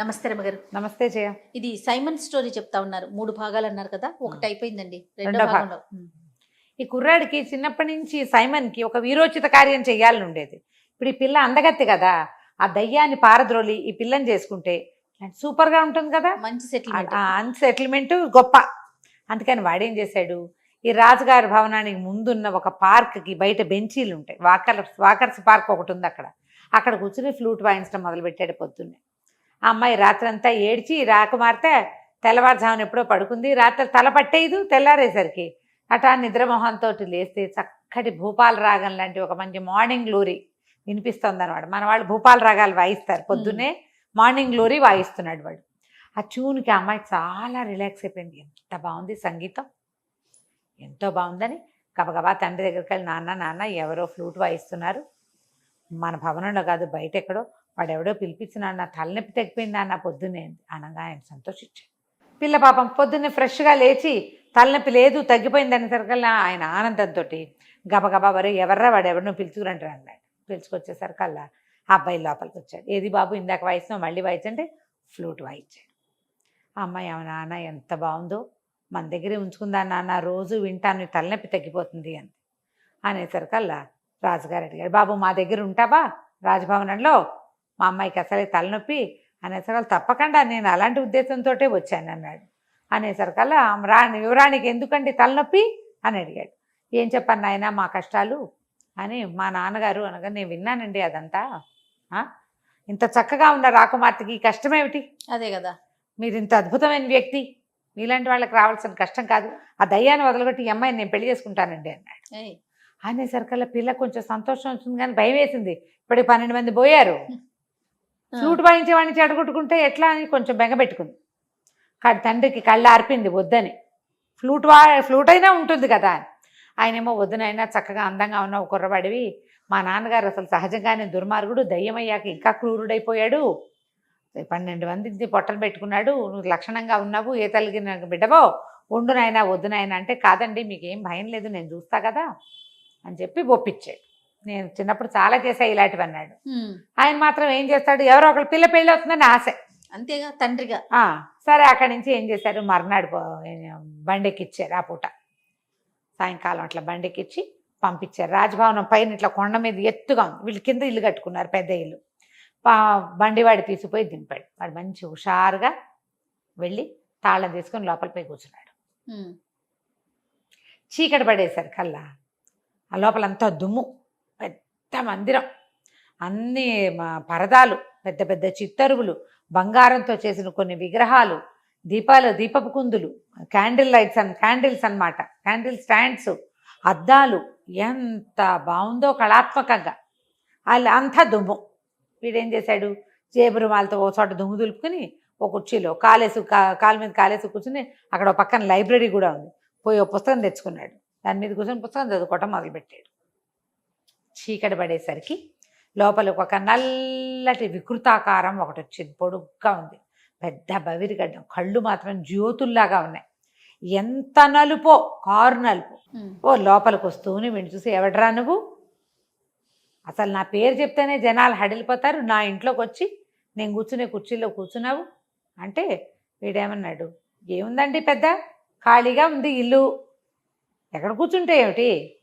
నమస్తే రమగారు నమస్తే జయ. ఇది సైమన్ స్టోరీ చెప్తా ఉన్నారు. మూడు భాగాలు అన్నారు కదా? ఒకటి అయిపోయిందండి. రెండో భాగంలో. ఈ కుర్రాడికి చిన్నప్పటి నుంచి సైమన్కి ఒక వీరోచిత కార్యం చేయాలని ఉండేది ఇప్పుడు ఈ పిల్ల అందగత్తి కదా. ఆ దయ్యాన్ని పారద్రోలి ఈ పిల్లని చేసుకుంటే సూపర్గా ఉంటుంది కదా? మంచి సెటిల్మెంట్ అన్సెటిల్మెంట్ గొప్ప. అందుకని వాడేం చేశాడు? ఈ రాజుగారి భవనానికి ముందున్న ఒక పార్క్కి బయట బెంచీలు ఉంటాయి వాకర్ వాకర్స్ పార్క్ ఒకటి ఉంది అక్కడ. అక్కడ కూర్చుని ఫ్లూట్ వాయించడం మొదలుపెట్టాడు పొద్దున్నే. ఆ అమ్మాయి రాత్రంతా ఏడ్చి రాకుమార్తె తెల్లవారుజామున ఎప్పుడో పడుకుంది. రాత్రి తల పట్టేయదు తెల్లారేసరికి. అటా నిద్రమోహంతో లేస్తే చక్కటి భూపాల రాగం లాంటి ఒక మంచి మార్నింగ్ గ్లోరీ వినిపిస్తుంది అనమాట మన వాళ్ళు భూపాల రాగాలు వాయిస్తారు పొద్దున్నే. మార్నింగ్ గ్లోరీ వాయిస్తున్నాడు వాడు. ఆ ట్యూన్కి ఆ అమ్మాయి చాలా రిలాక్స్ అయిపోయింది. ఎంత బాగుంది సంగీతం. ఎంతో బాగుందని గబగబా తండ్రి దగ్గరికి వెళ్ళి నాన్న నాన్న ఎవరో ఫ్లూట్ వాయిస్తున్నారు. మన భవనంలో కాదు బయట ఎక్కడో వాడెవడో పిలిపించినా నా తలనొప్పి తగ్గిపోయింది అన్న పొద్దున్నే అనగా ఆయన సంతోషించాడు. పిల్ల పాపం పొద్దున్నే ఫ్రెష్గా లేచి తలనొప్పి లేదు తగ్గిపోయింది అనేసరికల్లా ఆయన ఆనందంతో గబగబా వరే ఎవర్రా వాడు? ఎవరినో పిలుచుకురంటారు అన్నాడు. పిలుచుకొచ్చేసరికల్లా ఆ అబ్బాయి లోపలికి వచ్చాడు. ఏది బాబు? ఇందాక వాయిస్తున్నావు మళ్ళీ వాయించంటే ఫ్లూట్ వాయించాడు అమ్మాయి అవునా నాన్న ఎంత బాగుందో? మన దగ్గరే ఉంచుకుందా నాన్న? రోజు వింటాను తలనొప్పి తగ్గిపోతుంది అని అనేసరికల్లా రాజుగారు అడిగాడు బాబు మా దగ్గర ఉంటావా? రాజభవనంలో? మా అమ్మాయికి అసలే తలనొప్పి అనేసరికల్లా తప్పకుండా నేను అలాంటి ఉద్దేశంతో వచ్చాను అన్నాడు. అనేసరికల్లా రాణి యువరాణికి ఎందుకండి తలనొప్పి? అని అడిగాడు. ఏం చెప్పాను నాయన మా కష్టాలు? అని మా నాన్నగారు అనగా నేను విన్నానండి అదంతా. ఆ? ఇంత చక్కగా ఉన్న రాకుమార్తెకి కష్టమేమిటి? అదే కదా. మీరు ఇంత అద్భుతమైన వ్యక్తి. మీలాంటి వాళ్ళకి రావాల్సిన కష్టం కాదు. ఆ దయ్యాన్ని వదలగొట్టి ఈ అమ్మాయిని నేను పెళ్ళి చేసుకుంటానండి అన్నాడు. అనేసరికల్లా పిల్ల కొంచెం సంతోషం వచ్చింది కానీ భయం వేసింది ఇప్పటికి పన్నెండు మంది పోయారు. ఫ్లూట్ వాయించే వాడిని చెడగొట్టుకుంటే ఎట్లా అని కొంచెం బెంగపెట్టుకుంది కానీ తండ్రికి కళ్ళు ఆర్పింది వద్దని. ఫ్లూట్ వా ఫ్లూట్ అయినా ఉంటుంది కదా అని. ఆయనేమో వద్దునైనా చక్కగా అందంగా ఉన్న ఒక కుర్రవాడివి. మా నాన్నగారు అసలు సహజంగానే దుర్మార్గుడు దయ్యమయ్యాక ఇంకా క్రూరుడైపోయాడు. పన్నెండు మంది పొట్టలు పెట్టుకున్నాడు. నువ్వు లక్షణంగా ఉన్నావు ఏ తల్లికి నాకు బిడ్డవో? వండునైనా వద్దునైనా అంటే కాదండి మీకేం భయం లేదు నేను చూస్తా కదా అని చెప్పి ఒప్పించాడు. నేను చిన్నప్పుడు చాలా చేశా ఇలాంటివి అన్నాడు. ఆయన మాత్రం ఏం చేస్తాడు? ఎవరో ఒకళ్ళు పిల్ల పెళ్ళి అవుతుందని ఆశ. అంతేగా? తండ్రిగా? ఆ, సరే అక్కడి నుంచి ఏం చేశారు? మర్నాడు బండెక్కిచ్చారు ఆ పూట. సాయంకాలం అట్లా బండెక్కిచ్చి పంపించారు. రాజభవనం పైన ఇట్లా కొండ మీద ఎత్తుగా ఉంది. వీళ్ళు కింద ఇల్లు కట్టుకున్నారు పెద్ద ఇల్లు. బండివాడు తీసిపోయి దింపాడు. వాడు మంచి హుషారుగా వెళ్ళి తాళం తీసుకొని లోపల పోయి కూర్చున్నాడు. చీకటి పడేసరి కల్లా ఆ లోపలంతా దుమ్ము. పెద్ద మందిరం. అన్ని పరదాలు పెద్ద పెద్ద చిత్తరువులు బంగారంతో చేసిన కొన్ని విగ్రహాలు దీపాలు దీపపు కుందులు క్యాండిల్ లైట్స్ అన్ క్యాండిల్స్ అన్నమాట. క్యాండిల్ స్టాండ్స్ అద్దాలు ఎంత బాగుందో కళాత్మకంగా. వాళ్ళు అంతా దుమ్ము. వీడేం చేశాడు? జేబు రుమాలతో ఓ చోట దుమ్ము దులుపుకుని ఓ కుర్చీలో కాలేసు కా- కాలు మీద కాలేసు కూర్చుని అక్కడ ఒక పక్కన లైబ్రరీ కూడా ఉంది. పోయి ఒక పుస్తకం తెచ్చుకున్నాడు. దాని మీద కూర్చొని పుస్తకం చదువుకోవటం మొదలుపెట్టాడు. చీకటి పడేసరికి లోపలికి ఒక నల్లటి వికృతాకారం ఒకటి వచ్చింది. పొడుగ్గా ఉంది. పెద్ద బవిరిగడ్డం. కళ్ళు మాత్రం జ్యోతుల్లాగా ఉన్నాయి. ఎంత నలుపో? కారు నలుపు. ఓ లోపలికి వస్తూనే వీడిని చూసి ఎవడరా నువ్వు? అసలు నా పేరు చెప్తేనే జనాలు హడిలిపోతారు. నా ఇంట్లోకి వచ్చి నేను కూర్చునే కుర్చీలో కూర్చున్నావు. అంటే వీడేమన్నాడు ఏముందండి పెద్ద? ఖాళీగా ఉంది ఇల్లు. ఎక్కడ కూర్చుంటే ఏమిటి?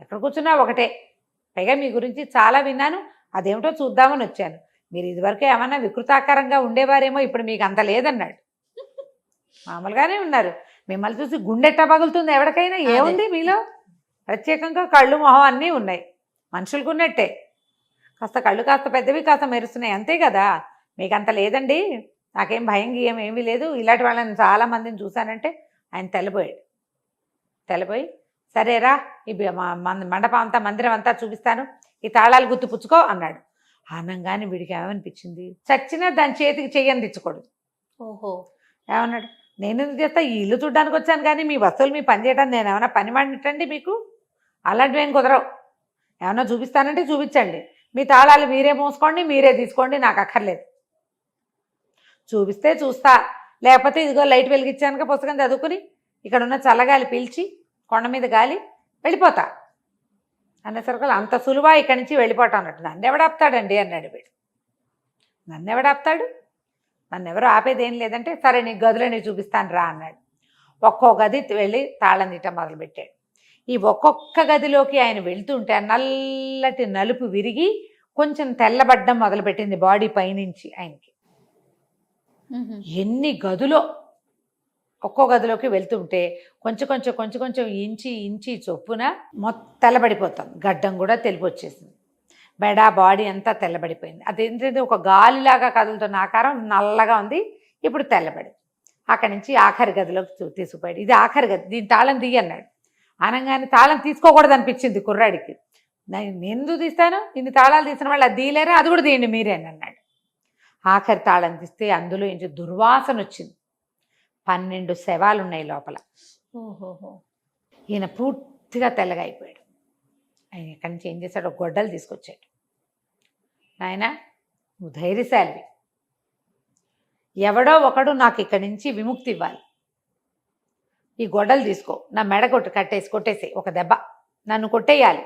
ఎక్కడ కూర్చున్నా ఒకటే. పైగా మీ గురించి చాలా విన్నాను. అదేమిటో చూద్దామని వచ్చాను. మీరు ఇదివరకు ఏమన్నా వికృతాకారంగా ఉండేవారేమో ఇప్పుడు మీకు అంత లేదన్నాడు. మామూలుగానే ఉన్నారు. మిమ్మల్ని చూసి గుండెట్ట పగులుతుంది ఎవరికైనా? ఏముంది మీలో? ప్రత్యేకంగా కళ్ళు మొహం అన్నీ ఉన్నాయి. మనుషులకు ఉన్నట్టే. కాస్త కళ్ళు కాస్త పెద్దవి కాస్త మెరుస్తున్నాయి. అంతే కదా? మీకు అంత లేదండి? నాకేం భయం గీయం ఏమీ లేదు. ఇలాంటి వాళ్ళని చాలా మందిని చూశానంటే ఆయన తెల్లబోయాడు. తెల్లబోయి సరేరా ఈ మన- మండపం అంతా మందిరం అంతా చూపిస్తాను. ఈ తాళాలు గుర్తు పుచ్చుకో అన్నాడు. ఆనంగానే వీడికి ఏమనిపించింది? చచ్చినా దాని చేతికి చెయ్యని తెచ్చుకోడు. ఓహో. ఏమన్నాడు? నేను ఎందుకు చేస్తా? ఈ ఇల్లు చూడడానికి వచ్చాను కానీ మీ వస్తువులు మీ పని చేయడానికి నేను ఏమైనా పని మాడినట్టండి మీకు? అలాంటివి ఏం కుదరవు. ఏమన్నా చూపిస్తానంటే చూపించండి. మీ తాళాలు మీరే మోసుకోండి మీరే తీసుకోండి నాకు అక్కర్లేదు. చూపిస్తే చూస్తా. లేకపోతే ఇదిగో లైట్ వెలిగించానుక పుస్తకం చదువుకుని ఇక్కడ ఉన్న చల్లగాలి పీల్చి కొండ మీద గాలి వెళ్ళిపోతా. అనేసరికి అంత సులువా ఇక్కడి నుంచి వెళ్ళిపోతా అన్నట్టు. నన్ను ఎవడాపుతాడండి అన్నాడు వీడు. నన్ను ఎవడు ఆపుతాడు? నన్ను ఎవరు ఆపేది ఏం లేదంటే సరే నీ గదిలో నేను చూపిస్తాను రా అన్నాడు. ఒక్కో గది వెళ్ళి తాళం తీయటం మొదలుపెట్టాడు. ఈ ఒక్కొక్క గదిలోకి ఆయన వెళ్తుంటే నల్లటి నలుపు విరిగి కొంచెం తెల్లబడ్డం మొదలుపెట్టింది బాడీ పైనుంచి ఆయనకి. ఎన్ని గదులో ఒక్కో గదిలోకి వెళ్తుంటే కొంచెం కొంచెం కొంచెం కొంచెం ఇంచి ఇంచి చొప్పున మొత్త తెల్లబడిపోతాం. గడ్డం కూడా తెలిపి వచ్చేసింది బెడ బాడీ అంతా తెల్లబడిపోయింది. అదేంటంటే ఒక గాలిలాగా కదులుతున్న ఆకారం నల్లగా ఉంది. ఇప్పుడు తెల్లబడి అక్కడి నుంచి ఆఖరి గదిలోకి తీసుకుపోయాడు. ఇది ఆఖరి గది. దీని తాళం తీయి అన్నాడు. అనగానే తాళం తీసుకోకూడదు అనిపించింది కుర్రాడికి. నేను ఎందుకు తీస్తాను? ఇన్ని తాళాలు తీసిన వాళ్ళు అది తీయలేరా? అది కూడా తీయండి మీరే అని అన్నాడు. ఆఖరి తాళం తీస్తే అందులో నుంచి దుర్వాసన వచ్చింది పన్నెండు శవాలు ఉన్నాయి లోపల ఈయన పూర్తిగా తెల్లగా అయిపోయాడు ఆయన ఎక్కడి నుంచి ఏం చేశాడు ఒక గొడ్డలు తీసుకొచ్చాడు. నాయన నువ్వు ధైర్యశాలివి. ఎవడో ఒకడు నాకు ఇక్కడి నుంచి విముక్తి ఇవ్వాలి. ఈ గొడ్డలు తీసుకో నా మెడ కొట్టు కట్టేసి కొట్టేసి ఒక దెబ్బ. నన్ను కొట్టేయాలి.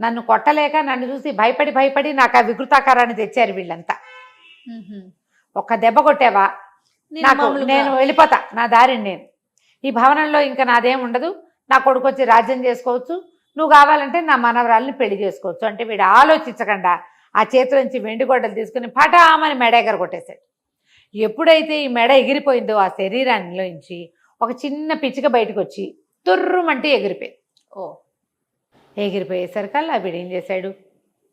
నన్ను కొట్టలేక నన్ను చూసి భయపడి భయపడి నాకు ఆ వికృతాకారాన్ని తెచ్చారు వీళ్ళంతా. ఒక్క దెబ్బ కొట్టావా? నాకు నేను వెళ్ళిపోతా. నా దారిని నేను. ఈ భవనంలో ఇంకా నాదేం ఉండదు. నా కొడుకు వచ్చి రాజ్యం చేసుకోవచ్చు. నువ్వు కావాలంటే నా మనవరాల్ని పెళ్ళి చేసుకోవచ్చు. అంటే వీడు ఆలోచించకుండా ఆ చేతి నుంచి వెండి గొడ్డలు తీసుకుని పటామని మెడ ఎగర కొట్టేశాడు ఎప్పుడైతే ఈ మెడ ఎగిరిపోయిందో ఆ శరీరాన్నిలోంచి ఒక చిన్న పిచ్చిక బయటకు వచ్చి తుర్రుమంటే ఎగిరిపోయింది. ఓ. ఎగిరిపోయేసరికల్లా వీడు ఏం చేశాడు?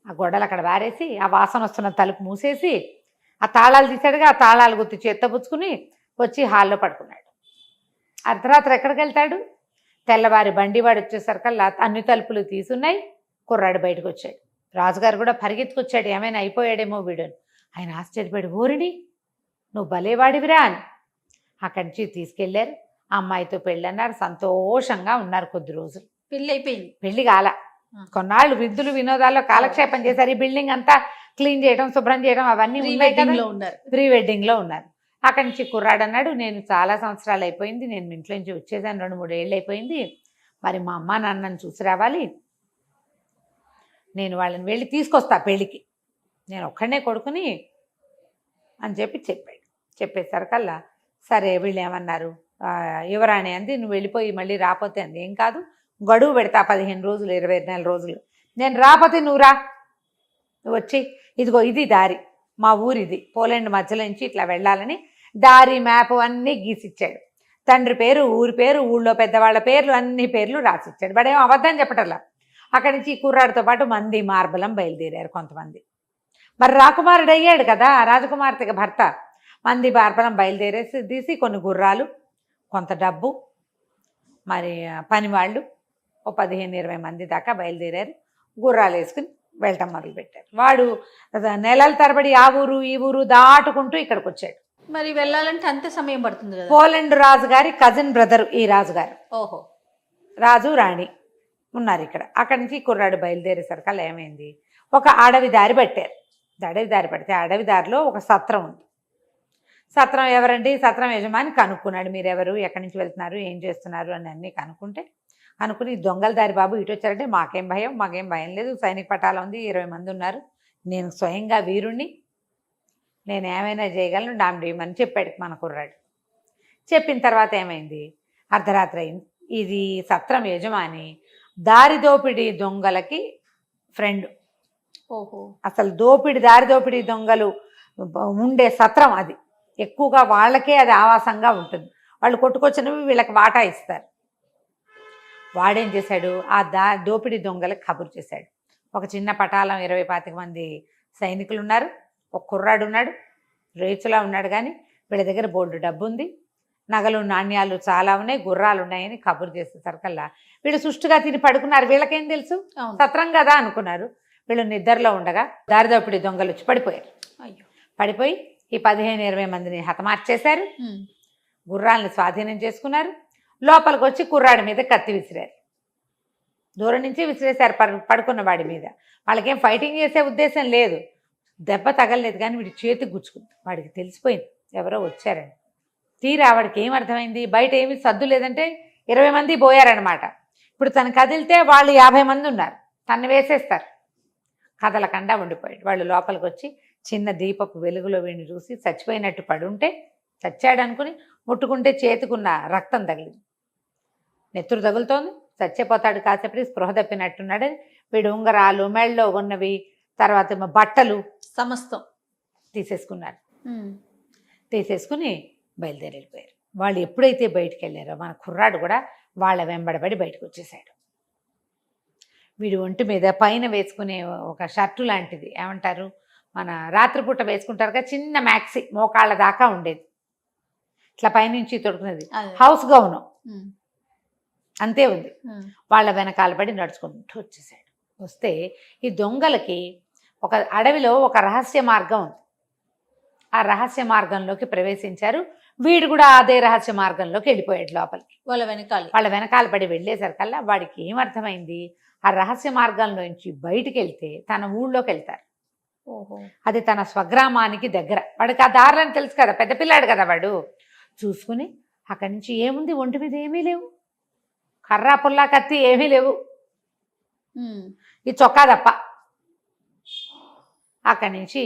ఆ గొడ్డలు అక్కడ వారేసి ఆ వాసన వస్తున్న తలుపు మూసేసి ఆ తాళాలు తీశాడుగా ఆ తాళాలు గుర్తు చేత్తపుచ్చుకుని వచ్చి హాల్లో పడుకున్నాడు. అర్ధరాత్రి ఎక్కడికి వెళ్తాడు? తెల్లవారి బండివాడు వచ్చేసరికల్లా అన్ని తలుపులు తీసున్నాయి కుర్రాడు బయటకు వచ్చాడు. రాజుగారు కూడా పరిగెత్తుకొచ్చాడు ఏమైనా అయిపోయాడేమో వీడు. ఆయన ఆశ్చర్యపోయాడు ఓరిని నువ్వు భలేవాడివిరా అని. అక్కడి నుంచి తీసుకెళ్ళారు. ఆ అమ్మాయితో పెళ్ళన్నారు సంతోషంగా ఉన్నారు కొద్ది రోజులు. పెళ్ళి అయిపోయింది పెళ్ళి కాల. కొన్నాళ్ళు విద్యులు వినోదాల్లో కాలక్షేపం చేశారు. ఈ బిల్డింగ్ అంతా క్లీన్ చేయడం శుభ్రం చేయడం అవన్నీ ప్రీ ఉన్నాయి కదా. వెడ్డింగ్లో ఉన్నారు. ప్రీ వెడ్డింగ్లో ఉన్నారు. అక్కడి నుంచి కుర్రాడు అన్నాడు నేను చాలా సంవత్సరాలు అయిపోయింది నేను ఇంట్లో నుంచి వచ్చేసాను రెండు మూడు ఏళ్ళు అయిపోయింది. మరి మా అమ్మ నాన్నని చూసి రావాలి. నేను వాళ్ళని వెళ్ళి తీసుకొస్తా పెళ్ళికి. నేను ఒక్కడనే కొడుకుని అని చెప్పి చెప్పాడు. చెప్పేసరికల్లా సరే వీళ్ళు ఏమన్నారు? "ఆ, యువరాణి అంది నువ్వు వెళ్ళిపోయి మళ్ళీ రాపోతే అంది. ఏం కాదు గడువు పెడతా పదిహేను రోజులు ఇరవై నెల రోజులు. నేను రాపోతే నువ్వు రా. నువ్వు వచ్చి ఇదిగో ఇది దారి మా ఊరిది పోలాండ్ మధ్యలో నుంచి ఇట్లా వెళ్ళాలని దారి మ్యాప్ అన్నీ గీసిచ్చాడు. తండ్రి పేరు ఊరి పేరు ఊళ్ళో పెద్దవాళ్ళ పేర్లు అన్ని పేర్లు రాసిచ్చాడు. వాడేం అబద్ధం చెప్పటల్లా అక్కడి నుంచి కుర్రాడితో పాటు మంది మార్బలం బయలుదేరారు కొంతమంది. మరి రాకుమారుడు అయ్యాడు కదా రాజకుమార్తెకి భర్త. మంది మార్బలం బయలుదేరేసి తీసి కొన్ని గుర్రాలు కొంత డబ్బు మరి పని వాళ్ళు ఓ పదిహేను ఇరవై మంది దాకా బయలుదేరారు. గుర్రాలు వేసుకుని వెళ్ళటం మొదలుపెట్టారు. వాడు నెలల తరబడి ఆ ఊరు ఈ ఊరు దాటుకుంటూ ఇక్కడికి వచ్చాడు మరి వెళ్ళాలంటే అంతే సమయం పడుతుంది కదా? పోలండ్ రాజు గారి కజిన్ బ్రదర్ ఈ రాజుగారు. ఓహో. రాజు రాణి ఉన్నారు ఇక్కడ. అక్కడి నుంచి కుర్రాడు బయలుదేరేసరికల్లా ఏమైంది? ఒక అడవి దారి పట్టారు. అడవి దారి పడితే అడవి దారిలో ఒక సత్రం ఉంది. సత్రం ఎవరండి? సత్రం యజమాని కనుక్కున్నాడు. మీరు ఎవరు ఎక్కడి నుంచి వెళ్తున్నారు? ఏం చేస్తున్నారు? అని అన్నీ కనుక్కుంటే అనుకుని దొంగల దారి బాబు ఇటు వచ్చారంటే మాకేం భయం మాకేం భయం లేదు. సైనిక పటాలం ఉంది ఇరవై మంది ఉన్నారు. నేను స్వయంగా వీరుణ్ణి నేను ఏమైనా చేయగలను? డామిడేయమని చెప్పాడు మన కుర్రాడు. చెప్పిన తర్వాత ఏమైంది? అర్ధరాత్రి అయింది. ఇది సత్రం యజమాని దారి దోపిడీ దొంగలకి ఫ్రెండ్ ఓహో. అసలు దోపిడి దారి దోపిడీ దొంగలు ఉండే సత్రం అది. ఎక్కువగా వాళ్ళకే అది ఆవాసంగా ఉంటుంది. వాళ్ళు కొట్టుకొచ్చినవి వీళ్ళకి వాటా ఇస్తారు. వాడేం చేశాడు? ఆ దా దోపిడీ దొంగలకు కబురు చేశాడు. ఒక చిన్న పటాలం ఇరవై పాతిక మంది సైనికులు ఉన్నారు ఒక కుర్రాడు ఉన్నాడు. రేచులా ఉన్నాడు కానీ వీళ్ళ దగ్గర బోల్డు డబ్బు ఉంది నగలు నాణ్యాలు చాలా ఉన్నాయి. గుర్రాలు ఉన్నాయని కబురు చేసేసరికల్లా వీళ్ళు సుష్టుగా తిని పడుకున్నారు. వీళ్ళకేం తెలుసు? సత్రం కదా అనుకున్నారు. వీళ్ళు నిద్రలో ఉండగా దారిదోపిడి దొంగలు వచ్చి పడిపోయారు. అయ్యో. పడిపోయి ఈ పదిహేను ఇరవై మందిని హతమార్చేశారు. గుర్రాలను స్వాధీనం చేసుకున్నారు. లోపలికి వచ్చి కుర్రాడి మీద కత్తి విసిరారు. దూరం నుంచి విసిరేశారు పడు పడుకున్న వాడి మీద. వాళ్ళకేం ఫైటింగ్ చేసే ఉద్దేశం లేదు. దెబ్బ తగలలేదు కానీ వీడి చేతికి గుచ్చుకుంది. వాడికి తెలిసిపోయింది. ఎవరో వచ్చారని. తీరా వాడికి ఏం అర్థమైంది? బయట ఏమీ సద్దు లేదంటే ఇరవై మంది పోయారనమాట ఇప్పుడు తను కదిలితే వాళ్ళు యాభై మంది ఉన్నారు. తను వేసేస్తారు. కదలకుండా ఉండిపోయాడు. వాళ్ళు లోపలికి వచ్చి చిన్న దీపపు వెలుగులో వీడిని చూసి చచ్చిపోయినట్టు పడుంటే చచ్చాడనుకుని ముట్టుకుంటే చేతికున్న రక్తం తగిలింది. నెత్తురు తగులుతోంది. చచ్చిపోతాడు కాసేపటి స్పృహ తప్పినట్టున్నాడని వీడు ఉంగరాలు మెళ్ళలో ఉన్నవి తర్వాత బట్టలు సమస్తం. తీసేసుకున్నారు. తీసేసుకుని బయలుదేరి వెళ్ళిపోయారు వాళ్ళు ఎప్పుడైతే బయటికి వెళ్ళారో మన కుర్రాడు కూడా వాళ్ళ వెంబడబడి బయటకు వచ్చేసాడు వీడు ఒంటి మీద పైన వేసుకునే ఒక షర్టు లాంటిది. ఏమంటారు? మన రాత్రిపూట వేసుకుంటారు కదా చిన్న మ్యాక్సీ మోకాళ్ళ దాకా ఉండేది. ఇట్లా పైనుంచి తొడుకునేది. House gown. అంతే ఉంది. వాళ్ళ వెనకాల పడి నడుచుకుంటూ వచ్చేసాడు. వస్తే ఈ దొంగలకి ఒక అడవిలో ఒక రహస్య మార్గం ఉంది. ఆ రహస్య మార్గంలోకి ప్రవేశించారు. వీడు కూడా అదే రహస్య మార్గంలోకి వెళ్ళిపోయాడు లోపలికి. వాళ్ళ వెనకాల. వాళ్ళ వెనకాల పడి వెళ్ళేసరికల్లా వాడికి ఏమర్థమైంది ఆ రహస్య మార్గంలోంచి బయటికి వెళ్తే తన ఊళ్ళోకి వెళ్తారు. ఓహో. అది తన స్వగ్రామానికి దగ్గర. వాడికి ఆ దారులని తెలుసు కదా పెద్ద పిల్లాడు కదా వాడు. చూసుకుని అక్కడి నుంచి ఏముంది? ఒంటి మీద ఏమీ లేవు. కర్ర పుల్లా కత్తి ఏమీ లేవు. ఈ చొక్కా తప్ప. అక్కడి నుంచి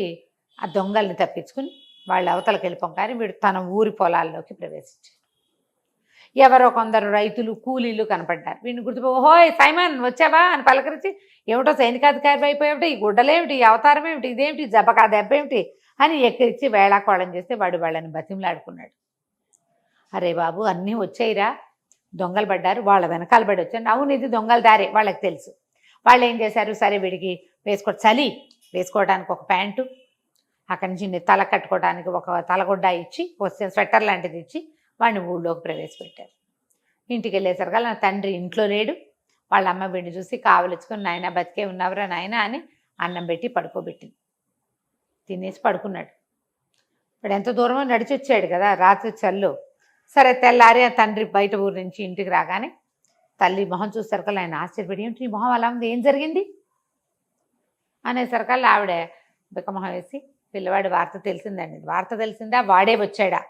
ఆ దొంగల్ని తప్పించుకుని వాళ్ళ అవతలకి వెళ్ళిపోం కానీ వీడు తన ఊరి పొలాల్లోకి ప్రవేశించాడు. ఎవరో కొందరు రైతులు కూలీలు కనపడ్డారు. వీడిని గుర్తుపో ఓహోయ్ సైమన్ వచ్చావా అని పలకరించి ఏమిటో సైనికాధికారి అయిపోయేమిటి ఈ గుడ్డలేమిటి? ఈ అవతారం ఏమిటి ఇదేమిటి? జబకా దెబ్బ ఏమిటి అని ఎక్కిరిచ్చి వేళాకోళం చేస్తే వాడు వాళ్ళని బతిమలాడుకున్నాడు. అరే బాబు అన్నీ వచ్చాయిరా. దొంగలు పడ్డారు వాళ్ళ వెనకాల పడి వచ్చాను అవును ఇది దొంగల దారే వాళ్ళకి తెలుసు. వాళ్ళు ఏం చేశారు? సరే వీడికి వేసుకో చలి వేసుకోవడానికి ఒక ప్యాంటు అక్కడి నుంచి తల కట్టుకోవడానికి ఒక తలగుడ్డ ఇచ్చి వస్తే స్వెటర్ లాంటిది ఇచ్చి వాడిని ఊళ్ళోకి ప్రవేశపెట్టారు. ఇంటికి వెళ్ళేసరికి నా తండ్రి ఇంట్లో లేడు. వాళ్ళ అమ్మ వీడిని చూసి కావలించుకొని నాయన బతికే ఉన్నావురా నాయన అని అన్నం పెట్టి పడుకోబెట్టింది. తినేసి పడుకున్నాడు. ఇప్పుడు ఎంత దూరమో నడిచి వచ్చాడు కదా రాత్రి చల్లు. సరే తెల్లారి ఆ తండ్రి బయట ఊరు నుంచి ఇంటికి రాగానే తల్లి మొహం చూసరికల్ ఆయన ఆశ్చర్యపడి ఏంటి నీ మొహం అలా ఉంది? ఏం జరిగింది? అనేసరికల్లా ఆవిడ బిక్కమొహం వేసి పిల్లవాడి వార్త తెలిసిందండి. వార్త తెలిసిందా? వాడే వచ్చాడా?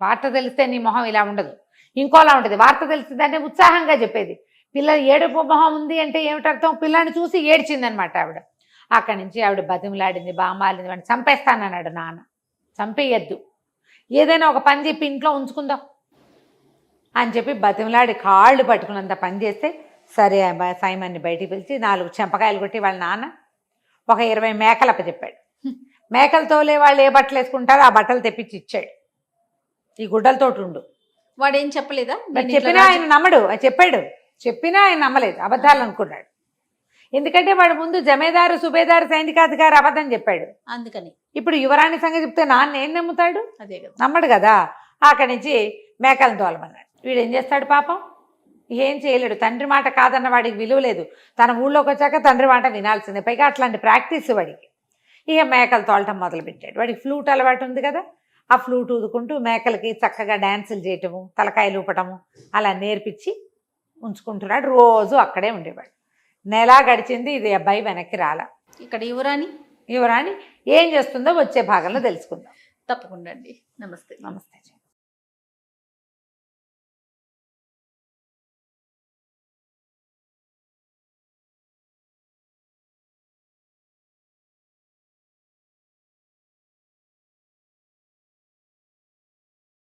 వార్త తెలిస్తే నీ మొహం ఇలా ఉండదు. ఇంకోలా ఉంటుంది. వార్త తెలిసిందంటే ఉత్సాహంగా చెప్పేది. పిల్ల ఏడుపు మొహం ఉంది అంటే ఏమిటర్థం పిల్లాన్ని చూసి ఏడ్చిందనమాట ఆవిడ. అక్కడి నుంచి ఆవిడ బతిమలాడింది బామాలింది వాడిని చంపేస్తానన్నాడు నాన్న. చంపేయద్దు. ఏదైనా ఒక పని చెప్పి ఇంట్లో ఉంచుకుందాం అని చెప్పి బతిమలాడి కాళ్ళు పట్టుకున్నంత పని చేస్తే సరే సైమన్ని బయటికి పిలిచి నాలుగు చెంపకాయలు కొట్టి వాళ్ళ నాన్న ఒక ఇరవై మేకలు అప్పచెప్పాడు మేకలు తోలే వాళ్ళు ఏ బట్టలు వేసుకుంటారో ఆ బట్టలు తెప్పించి ఇచ్చాడు. ఈ గుడ్డలతోటి ఉండు. వాడు ఏం చెప్పలేదా చెప్పినా ఆయన నమ్మడు. చెప్పాడు. చెప్పినా ఆయన నమ్మలేదు. అబద్ధాలు అనుకున్నాడు. ఎందుకంటే వాడు ముందు జమేదారు సుబేదారు సైనికాధికారి అబద్ధం చెప్పాడు. అందుకని. ఇప్పుడు యువరాణి సంగతి చెప్తే నాన్న ఏం నమ్ముతాడు? అదే కదా. నమ్మడు కదా. అక్కడి నుంచి మేకలను తోలమన్నాడు. వీడు ఏం చేస్తాడు పాపం? ఏం చేయలేడు. తండ్రి మాట కాదన్న వాడికి విలువ లేదు. తన ఊళ్ళోకి వచ్చాక తండ్రి మాట వినాల్సిందే. పైగా అట్లాంటి ప్రాక్టీస్ వాడికి. ఇక మేకలు తోలటం మొదలుపెట్టాడు. వాడికి ఫ్లూట్ అలవాటు ఉంది కదా. ఆ ఫ్లూట్ ఊదుకుంటూ మేకలకి చక్కగా డ్యాన్సులు చేయటము తలకాయలు ఊపటము అలా నేర్పించి ఉంచుకుంటున్నాడు. రోజు అక్కడే ఉండేవాడు. నెల గడిచింది ఇది అబ్బాయి వెనక్కి రాల. ఇక్కడ యువరాణి? యువరాణి ఏం చేస్తుందో వచ్చే భాగంలో తెలుసుకుందాం. తప్పకుండా అండి. నమస్తే. నమస్తే.